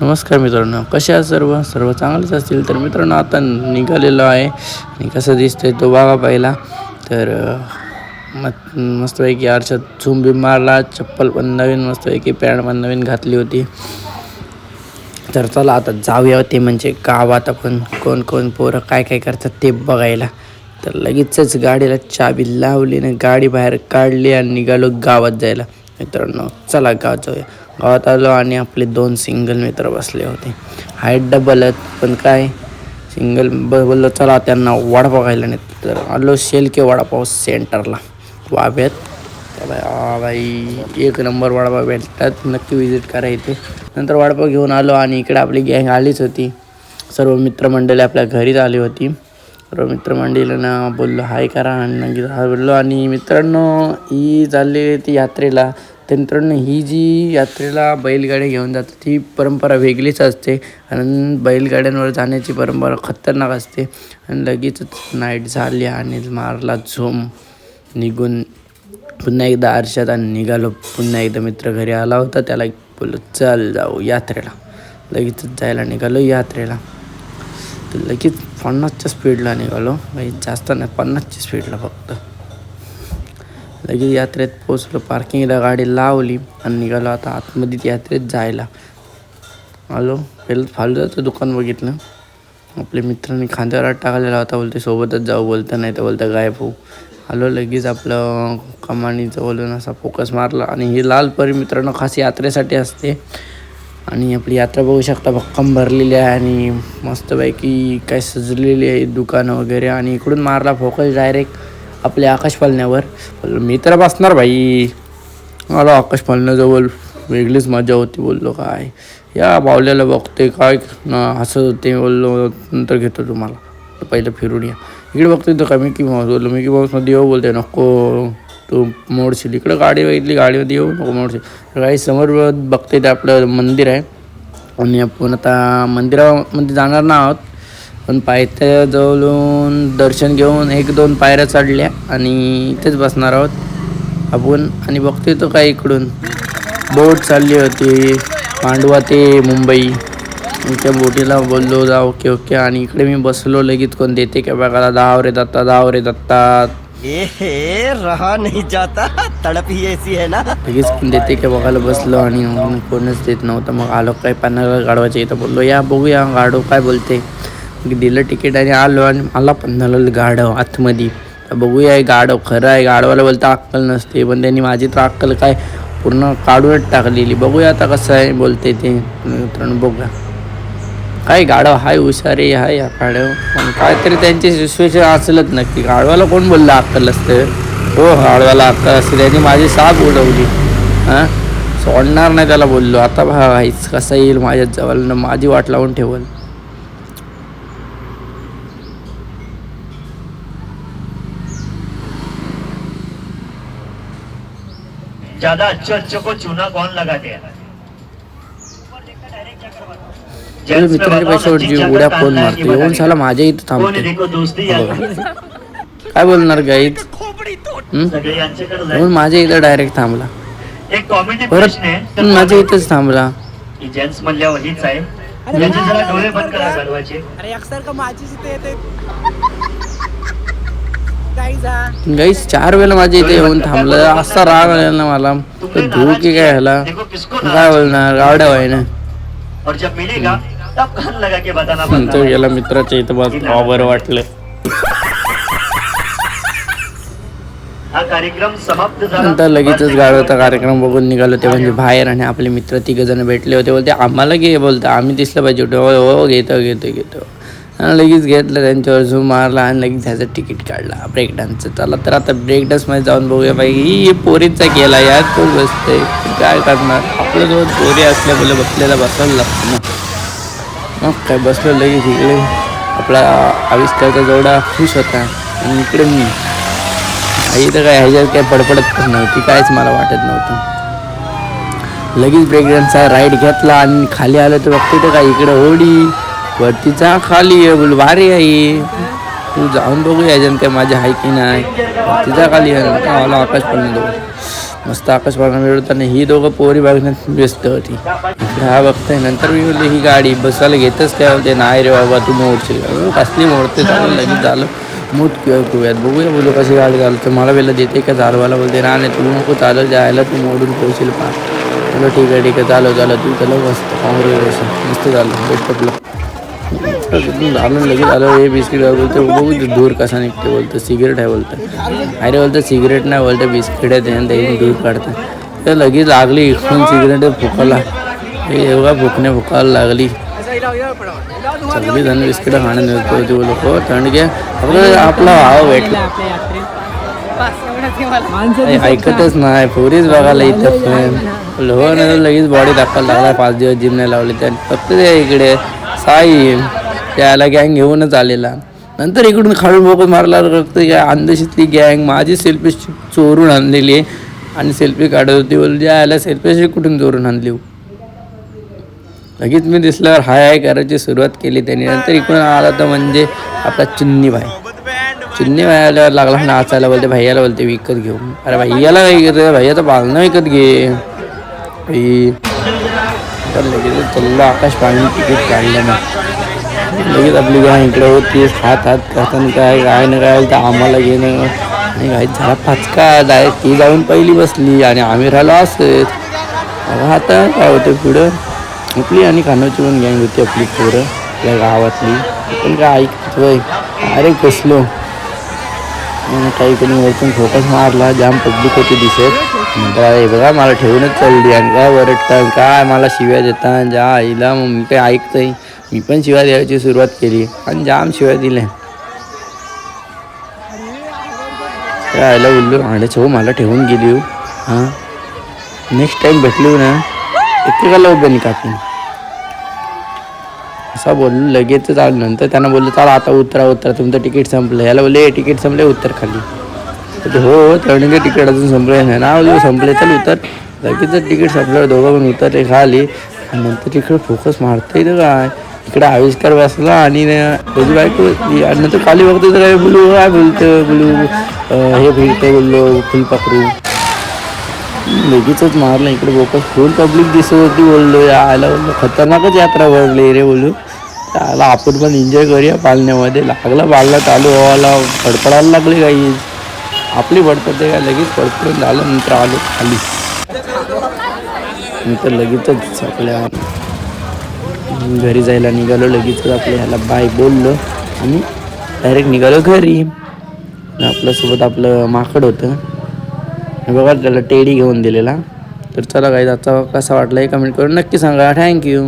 नमस्कार मित्रांनो कशा सर्व? सर्व चांगलेच असतील तर मित्रांनो आता निघालेलो आहे. आणि कसं दिसतंय तो बघा पहिला. तर मस्तपैकी आरशात झुंबी बी मारला. चप्पल पण नवीन मस्तपैकी पॅन्ट पण नवीन घातली होती. तर चला आता जाऊया ते म्हणजे गावात आपण. कोण कोण पोरं काय काय करतात ते बघायला. तर लगेचच गाडीला चाबी लावली आणि गाडी बाहेर काढली आणि निघालो गावात जायला. मित्रांनो चला गावात जाऊया. गावात आलो आणि आपले दोन सिंगल मित्र बसले होते. हाईट डबल आहेत पण काय? सिंगल ब बोललो चला त्यांना वडापाव खायला नाही तर आलो शेलके वडापाव सेंटरला वाब्यात बाई एक नंबर वडापाव भेटतात नक्की विजिट करा इथे. नंतर वडापाव घेऊन आलो आणि इकडे आपली गँग आलीच होती. सर्व मित्रमंडळी आपल्या घरीच आली होती. सर्व मित्रमंडळींना बोललो हाय करा आणि बोललो. आणि मित्रांनो ही चालली ती यात्रेला तर मित्रांनो ही जी यात्रेला बैलगाडी घेऊन जातात ती परंपरा वेगळीच असते. कारण बैलगाड्यांवर जाण्याची परंपरा खतरनाक असते. आणि लगेचच नाईट झाली आणि मारला झोम. निघून पुन्हा एकदा आरशात आणि निघालो. पुन्हा एकदा मित्र घरी आला होता त्याला बोललो चल जाऊ यात्रेला. लगेचच जायला निघालो यात्रेला. तर लगेच पन्नासच्या स्पीडला निघालो. काही जास्त नाही पन्नासच्या स्पीडला फक्त. लगेच यात्रेत पोचलो पार्किंगला गाडी लावली आणि निघालो आता आतमध्ये यात्रेत जायला. आलो पहिलं फालूदाचं दुकान बघितलं. आपल्या मित्रांनी खांद्यावर टाकलेला होता बोलते सोबतच जाऊ बोलता नाही तर बोलता गायब होऊ. आलो लगेच आपलं कमानीचं बोलून असा फोकस मारला आणि ही लाल परी मित्रांनो खास यात्रेसाठी असते. आणि आपली यात्रा बघू शकता भक्कम भरलेली आहे आणि मस्तपैकी काय सजलेली आहे दुकानं वगैरे. आणि इकडून मारला फोकस डायरेक्ट आपल्या आकाश पालण्यावर. मी तर बसणार भाई. मला आकाश पालण्याजवळ वेगळीच मजा होती बोललो काय. या बावल्याला बघते काय हसत होते बोललो नंतर घेतो तुम्हाला. पहिलं फिरून या. इकडे बघते तर का मिकी माऊस बोललो. मिकी माऊसमध्ये येऊ बोलते नको. तू मोडशील. इकडं गाडी बघितली गाडीमध्ये येऊ नको मोडशील. काही समोर बघते ते आपलं मंदिर आहे. आणि आपण आता मंदिरामध्ये जाणार ना आहोत. पण पायथ्या जवळून दर्शन घेऊन एक दोन पायऱ्या चढल्या आणि इथेच बसणार आहोत आपण. आणि बघतोय तो काय इकडून. बोट चालली होती. मांडवा ते मुंबई. मी त्या बोटीला बोललो जा ओके ओके. आणि इकडे मी बसलो लगेच कोण देते का बघायला? दहा रे दत्ता दहा रे दत्ता हे रहा नहीं जाता. तड़प ही ऐसी है ना. लगेच कोण देते का बघायला? बसलो आणि कोणच देत नव्हतं. मग आलो काय पन्नास गाडवाच्या इथं बोललो या बघूया गाडव काय बोलते. दिलं तिकीट आणि आलो आणि मला पण झालं गाडव आतमध्ये. तर बघूया गाडव खरं आहे. गाडवाला बोलता अक्कल नसते पण त्यांनी माझी तर अक्कल काय पूर्ण काढूनच टाकलेली. बघूया आता कसं आहे बोलते ते. मित्रांनो बघूया. काय गाडव हाय हुशारी हाय या गाडव पण काहीतरी त्यांची सिच्युएशन असेलच नक्की. गाडवाला कोण बोललं अक्कल असतं? हो गाडवाला अक्कल असते. त्यांनी माझी साप उडवली. हां? सोडणार नाही त्याला बोललो. आता बघा काहीच कसा येईल माझ्या जवळ. माझी वाट लावून ठेवल. ज्यादा अच्छे अच्छे को चूना कौन लगाते हैं? मित्रांच्या पैशावरची उड्या कोण मारतो येऊन साला माझ्या इथं थांबते देखो दोस्ती आहे. काय बोलणार यांच्याकडे येऊन माझ्या इथं डायरेक्ट थांबला। एक कॉमेडी परत प्रश्न आहे पण माझ्या इथंच थांबला। की जेंट्स म्हणल्यावर हीच आहे. डोळे बंद करा गाईस चार वेळेला माझ्या इथे येऊन थांबलं. असा राग आलेला ना मला. धू की काय ह्याला? किसको काय बोलणार? गावड्या आहे ना और जब मिलेगा तब कान लगा के बताना नंतर पड़ता है। गेला मित्राच्या इथं बस. बरं वाटलं. हा कार्यक्रम समाप्त झाला. नंतर लगेचच गाडवता कार्यक्रम बघून निघालो. ते म्हणजे बाहेर आणि आपले मित्र तिघ जण भेटले होते. बोलते आम्हाला घे बोलते. आम्ही दिसलं पाहिजे. हो घेतो घेतो घेतो. आणि लगेच घेतलं त्यांच्यावर झूम मारला आणि लगेच त्याचं तिकीट काढला. ब्रेक डान्सचं चला तर आता ब्रेक डान्समध्ये जाऊन बघूया बाई ही पोरीचा केला यार तो बसते काय करणार? आपल्याजवळ पोरी असल्यामुळे बसलेला बसायला लागतं ना. मग काय बसलो लगेच इकडे. आपला आविष्कारचा जेवढा खुश होता. आणि इकडे मी. आई तर काय ह्याच्यात काय पडपडत पण नव्हती. कायच मला वाटत नव्हतं. लगेच ब्रेकडान्सचा राईड घेतला आणि खाली आलं तर बघते तर काय इकडे होडी वरती जा खाली आहे बोल भारी आहे. तू जाऊन बघूया याच्यात काय माझी हाय की नाही. वरती जा खाली आहे. मला आकाश पण मस्त आकाश पाळणा मिळवताना ही दोघं पोरी बघण्यात व्यस्त होती. हा बघताय. नंतर मी बोलले ही गाडी बसायला घेतच काय होते? नाही रे बाबा तू मोडशील. कसली मोडते? चालू लगेच झालं. मूत किंवा बघूया बोलू कशी गाडी चालते मला वेळेला देते का चालवायला? बोलते ना नाही तू नको चालत जायला तू मोडून पोहोचील पा चलो ठीक आहे ठीक आहे. चालव चालव. तू चलो मस्त काँग्रेस मस्त झालं. भेटपलं झालं लगेच आलं हे बिस्किट बोलतो बघू ते दूर कसा निघते बोलतो सिगरेट आहे बोलतं अरे बोलतं सिगरेट नाही बोलतं बिस्किट आहे त्याने त्याने दूर काढतं तर लगेच लागली इकडून सिगरेट फुकायला हे एवढा फुकणे फुकायला लागली. सगळी जण बिस्किट खाणं नेतो ते लोक थंड घ्या आपलं आपला भाव भेटला. ऐकतच नाही पोरीच बघायला इथं पण. हो लगेच बॉडी दाखवायला लागला पाच दिवस जिम नाही लावली त्या फक्त ते इकडे साई. त्याला गँग घेऊनच आलेला. नंतर इकडून खाळून बोकत मारला रक्त अंधशीतली गँग माझी सेल्फी चोरून आणलेली आहे. आणि सेल्फी काढत होती. बोलली यायला सेल्फी कुठून चोरून आणली हो? लगेच मी दिसल्यावर हाय हाय करायची सुरुवात केली त्यांनी. नंतर इकडून आला तर म्हणजे आपला चिन्नी भाई. चिन्नी भाई आल्यावर लागला नाचायला बोलते भैयाला बोलते विकत घेऊ. अरे भैयाला काय करते भैया तर पालनं विकत घे. भाई तर लगेच चल्ला आकाश पाणी तिकीट काढलं ना लगेच आपली गाय इकडे होती हात हात करताना काय काय ना काय तर आम्हाला घेणं. आणि गाय झाला फाचका डायरेक्ट ती जाऊन पहिली बसली आणि आम्ही राहिलो असत आता काय होतं पुढं? आपली आणि खानाची पण गँग होती आपली पोरं आपल्या गावातली. पण काय ऐकतोय अरे कसलो? काही कोणी वरतून फोकस मारला जाम पब्लिक होती दिसत. म्हणतात अरे बघा मला ठेवूनच चालली. आणि काय वरटतात काय मला शिव्या देता जा आईला मग मी काय ऐकतंय? मी पण शिव्या द्यायची सुरुवात केली. आणि जाम शिव्या दिल्या आयला बोललो आडच हो मला ठेवून गेली हो. हां? नेक्स्ट टाईम भेटलो ना एकेकाला उभ्याने कापून असा बोललो लगेच आलो. नंतर त्यांना बोललो चला आता उतरा उतरा तुमचं तिकीट संपलं. याला बोलले तिकीट संपले उतर खाली. तर हो हो तिकीट अजून संपले नाही. ना बोललो संपले चल उतर. लगेच तिकीट संपल्यावर दोघं पण उतरले खाली. आणि नंतर तिकडे फोकस मारता येतं काय? इकडे आविष्कार बसला आणि न- त्याची बायको आणि नंतर खाली बघतो तर काय बोलू काय बोलतं बोलू हे फिरतं बोललो फुलपाखरू लगेचच मारलं इकडे बोकस फुल पब्लिक दिसत होती बोललो यायला बोललो खतरनाकच यात्रा भरली रे बोलू. त्याला आपण पण एन्जॉय करूया पालण्यामध्ये. लागला पालना चालू व्हायला फडफडायला लागली काही. आपली भडपडते काय लगेच फडफडून झालं नंतर आलो खाली. नंतर लगेचच आपल्या घरी जायला निघालो लगेच आपल्या ह्याला बाय बोललो आणि डायरेक्ट निघालो घरी. आपल्यासोबत आपलं माकड होतं. बघा त्याला टेडी घेऊन दिलेला. तर चला काही आजचा कसा वाटला हे कमेंट करून नक्की सांगा. थँक्यू